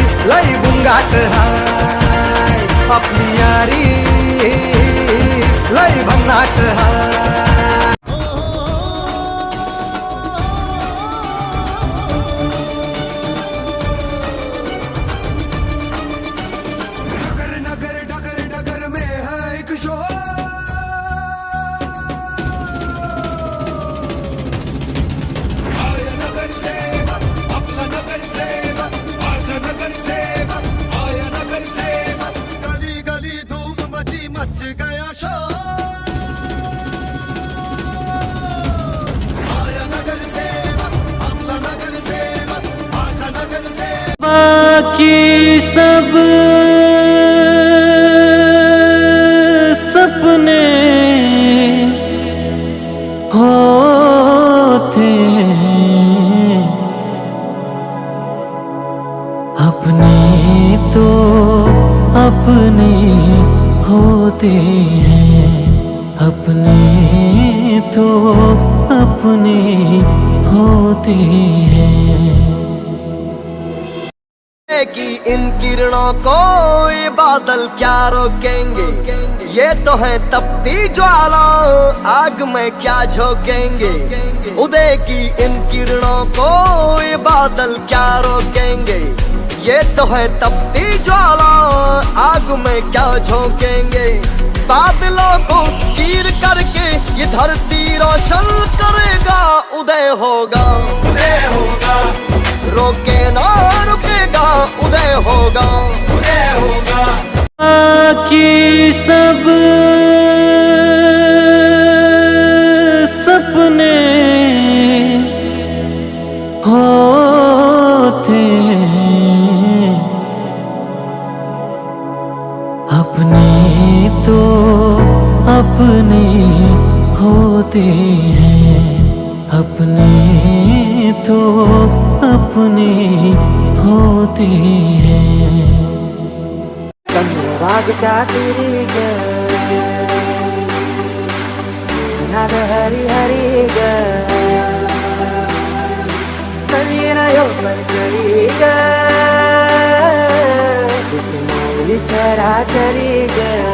लय बुंगाट हाय. आपली यारी लय भन्नाट हाय. मची गया शोर आय नगर होते हैं अपने तो अपने होते हैं। कि इन किरणों को ये बादल क्या रोकेंगे? ये तो है तपती ज्वाला आग में क्या झोंकेंगे? उदय की इन किरणों को ये बादल क्या रोकेंगे? ये तो है तपती ज्वाला। आग में क्या झोंकेंगे? बादलों को चीर करके ये धरती रोशन करेगा। उदय होगा। उदय होगा। रोके ना रुकेगा। उदय होगा। उदय होगा। बाकी सब होते हैं, अपने तो अपने होते हैं। वागता तेरी ग नाद हरी हरी ग कलियन योगन करी ग विचारा करी ग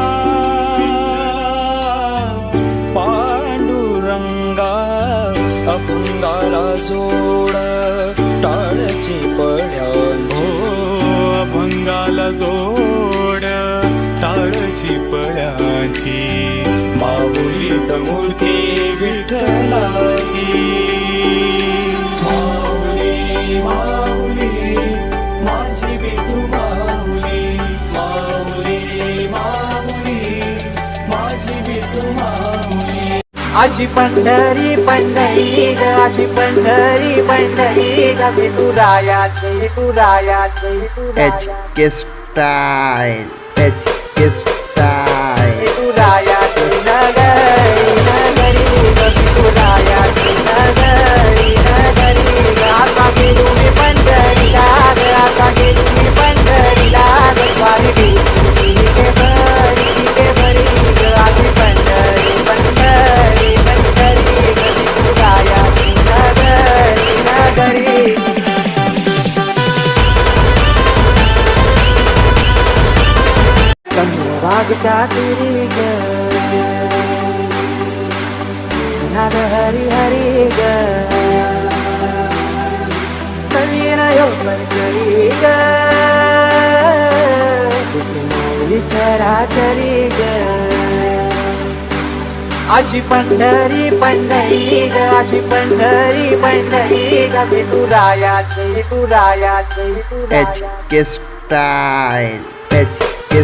अशी पंढरी पंढरी ग अशी पंढरी पंढरी ग विठुरायाचे विठुरायाचे H K style H K खातिर बना हरी हरी गलीना यो मन करी अशी पंढरी पंढरी ग अशी पंढरी पंढरी ग। एच के स्टाईल एच के